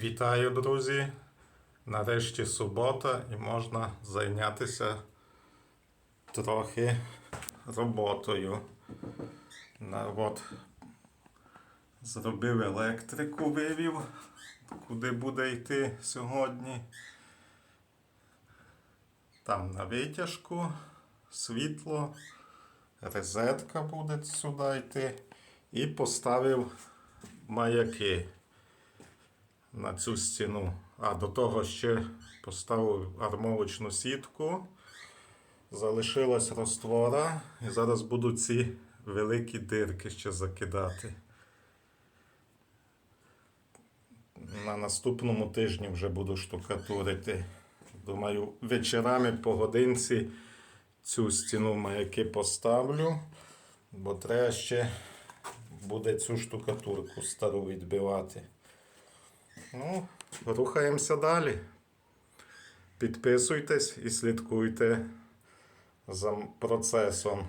Вітаю, друзі! Нарешті субота і можна зайнятися трохи роботою. На, от, зробив електрику, вивів, куди буде йти сьогодні. Там на витяжку, світло, розетка буде сюди йти. І поставив маяки на цю стіну. А до того ще поставив армовочну сітку. Залишилась роствора. І зараз буду ці великі дирки ще закидати. На наступному тижні вже буду штукатурити. Думаю, вечорами по годинці цю стіну маяки поставлю, бо треба ще буде цю штукатурку стару відбивати. Ну, рухаємося далі. Підписуйтесь і слідкуйте за процесом.